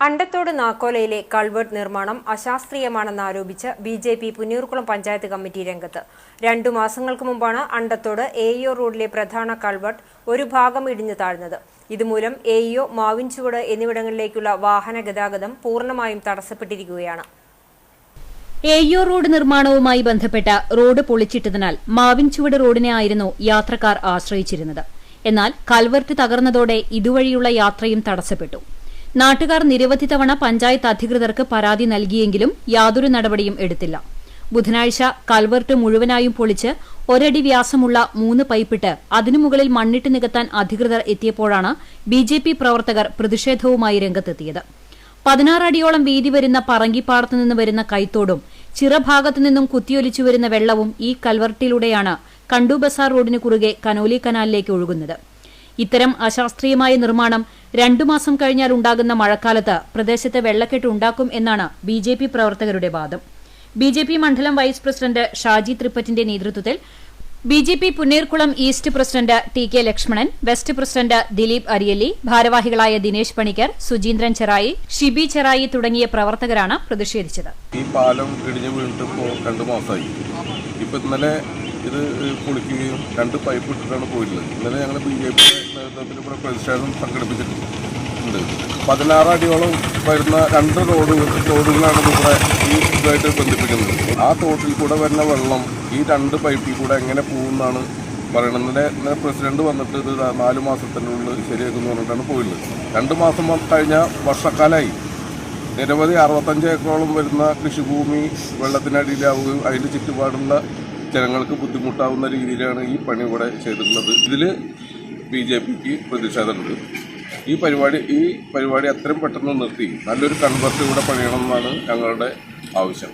അണ്ടത്തോട് നാക്കോലയിലെ കൾവേർട്ട് നിർമ്മാണം അശാസ്ത്രീയമാണെന്നാരോപിച്ച് B J P Punnurkulam panchayat committee രംഗത്ത്. രണ്ടു മാസങ്ങൾക്ക് മുമ്പാണ് അണ്ടത്തോട് എഇഒ റോഡിലെ പ്രധാന കൾവേർട്ട് ഒരു ഭാഗം ഇടിഞ്ഞു താഴ്ന്നത്. ഇതുമൂലം എഇഒ മാവിൻചുവട് എന്നിവിടങ്ങളിലേക്കുള്ള വാഹന ഗതാഗതം പൂർണമായും തടസ്സപ്പെട്ടിരിക്കുകയാണ്. എയ്യോ റോഡ് നിർമ്മാണവുമായി ബന്ധപ്പെട്ട റോഡ് പൊളിച്ചിട്ടതിനാൽ മാവിൻചുവട് റോഡിനെ ആയിരുന്നു യാത്രക്കാർ ആശ്രയിച്ചിരുന്നത്. എന്നാൽ കൽവർട്ട് തകർന്നതോടെ ഇതുവഴിയുള്ള യാത്രയും തടസ്സപ്പെട്ടു. നാട്ടുകാർ നിരവധി തവണ പഞ്ചായത്ത് അധികൃതർക്ക് പരാതി നൽകിയെങ്കിലും യാതൊരു നടപടിയും എടുത്തില്ല. ബുധനാഴ്ച കൽവർട്ട് മുഴുവനായും പൊളിച്ച് ഒരടി വ്യാസമുള്ള മൂന്ന് പൈപ്പിട്ട് അതിനു മുകളിൽ മണ്ണിട്ട് നികത്താൻ അധികൃതർ എത്തിയപ്പോഴാണ് ബി ജെ പി പ്രവർത്തകർ പ്രതിഷേധവുമായി രംഗത്തെത്തിയത്. പതിനാറടിയോളം വീതി വരുന്ന പറങ്കിപ്പാടത്തു നിന്ന് വരുന്ന കൈത്തോടും ചിറഭാഗത്തു നിന്നും കുത്തിയൊലിച്ചു വരുന്ന വെള്ളവും ഈ കൽവർട്ടിലൂടെയാണ് കണ്ടു ബസാർ റോഡിന് കുറുകെ കനോലി കനാലിലേക്ക് ഒഴുകുന്നത്. ഇത്തരം അശാസ്ത്രീയമായ നിർമ്മാണം രണ്ടു മാസം കഴിഞ്ഞാൽ ഉണ്ടാകുന്ന മഴക്കാലത്ത് പ്രദേശത്ത് വെള്ളക്കെട്ട് ഉണ്ടാക്കും എന്നാണ് ബി ജെ പി പ്രവർത്തകരുടെ വാദം. ബി ജെ പി മണ്ഡലം വൈസ് പ്രസിഡന്റ് ഷാജി ത്രിപ്പറ്റിന്റെ നേതൃത്വത്തിൽ B J P Punnurkulam east president T K Lakshmanan west president Dileep Ariyalli ഭാരവാഹികളായ ദിനേശ് പണിക്കർ സുജീന്ദ്രൻ ചെറായി ഷിബി ചെറായി തുടങ്ങിയ പ്രവർത്തകരാണ് പ്രതിഷേധിച്ചത്. ഈ പാലം ഇടിഞ്ഞു വീണിട്ട് രണ്ട് മാസമായി. ഇപ്പൊ ഇന്നലെ ഇത് പൊളിക്കുകയും രണ്ട് പൈപ്പ് ഇട്ടിട്ടാണ് പോയിട്ടുള്ളത് ഇന്നലെ ഞങ്ങൾ ബി ജെ പി നേതൃത്വത്തിൽ ഇവിടെ പ്രതിഷേധം സംഘടിപ്പിച്ചിട്ടുണ്ട്. പതിനാറ് അടിയോളം വരുന്ന രണ്ട് റോഡ് റോഡുകളാണ് ഇവിടെ ഈ ഇതായിട്ട് ബന്ധിപ്പിക്കുന്നത്. ആ തോട്ടിൽ കൂടെ വരുന്ന വെള്ളം ഈ രണ്ട് പൈപ്പിൽ കൂടെ എങ്ങനെ പോകുമെന്നാണ് പറയണം ഇന്നലെ പ്രസിഡന്റ് വന്നിട്ട് ഇത് നാല് മാസത്തിനുള്ളിൽ ശരിയാക്കുന്നു പറഞ്ഞിട്ടാണ് പോയിട്ടുള്ളത് രണ്ട് മാസം കഴിഞ്ഞ വർഷക്കാലമായി നിരവധി അറുപത്തഞ്ച് ഏക്കറോളം വരുന്ന കൃഷിഭൂമി വെള്ളത്തിനടിയിലാവുകയും അതിന്റെ ചുറ്റുപാടുള്ള ജനങ്ങൾക്ക് ബുദ്ധിമുട്ടാവുന്ന രീതിയിലാണ് ഈ പണി ഇവിടെ ചെയ്തിട്ടുള്ളത്. ഇതിൽ ബി ജെ പിക്ക് പ്രതിഷേധമുണ്ട്. ഈ പരിപാടി ഈ പരിപാടി അത്രയും പെട്ടെന്ന് നിർത്തി. നല്ലൊരു കൺവെർട്ട് ഇവിടെ പണിയണമെന്നാണ് ഞങ്ങളുടെ ആവശ്യം.